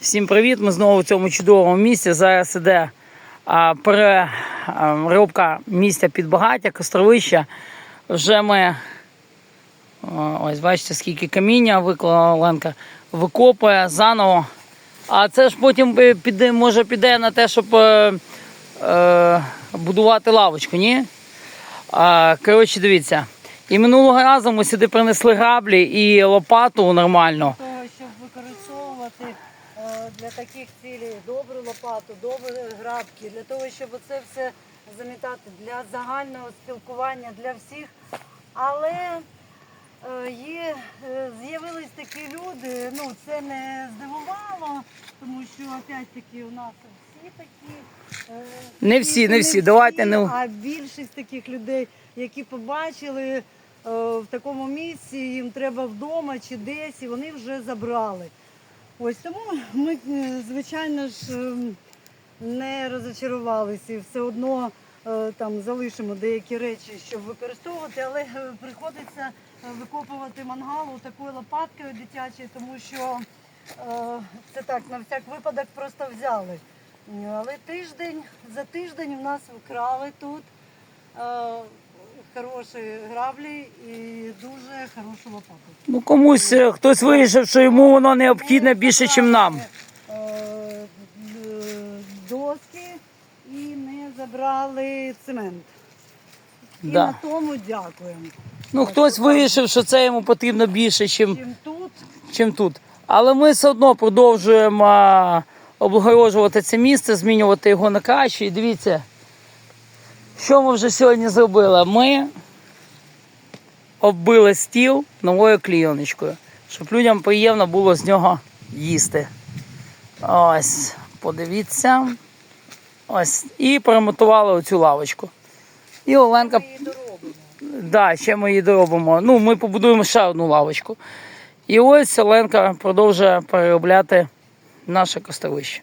Всім привіт! Ми знову в цьому чудовому місці. Зараз іде переробка місця під багаття, костровища. Вже ми ось бачите, скільки каміння виклала Оленка, викопує заново. А це ж потім піде, може піде на те, щоб е, е, будувати лавочку, ні? А, коротше, дивіться. І минулого разу ми сюди принесли граблі і лопату нормально. того, щоб використовувати е, для таких цілей добру лопату, добрі грабки, для того, щоб це все замітати для загального спілкування для всіх. Але е, є, е, з'явились такі люди, ну це не здивувало, тому що опять-таки у нас всі такі. е, Не всі, не всі, давайте не- А більшість таких людей, які побачили в такому місці, їм треба вдома чи десь, і вони вже забрали. Ось тому ми, е, звичайно ж, ем, не розочарувалися і все одно е, там залишимо деякі речі, щоб використовувати, але е, приходиться викопувати мангал такою лопаткою дитячою, тому що це так, на всяк випадок просто взяли. Але тиждень, за тиждень у нас вкрали тут хороші граблі і дуже хорошу лопату. Ну комусь е, хтось вирішив, що йому воно необхідне більше, ніж нам. Е, д- Доски і не забрали цемент. І Да. на тому дякуємо. Ну хтось вирішив, що це йому потрібно більше, ніж Чим тут чим тут. Але ми все одно продовжуємо а, облагороджувати це місце, змінювати його на краще. І дивіться, що ми вже сьогодні зробили. Ми оббили стіл новою клійоночкою, щоб людям приємно було з нього їсти. Ось, подивіться. Ось. І перемотували оцю лавочку. І Оленка ми її доробимо. Да, ще ми її доробимо. Ну, ми побудуємо ще одну лавочку. І ось Оленка продовжує переробляти наше костровище.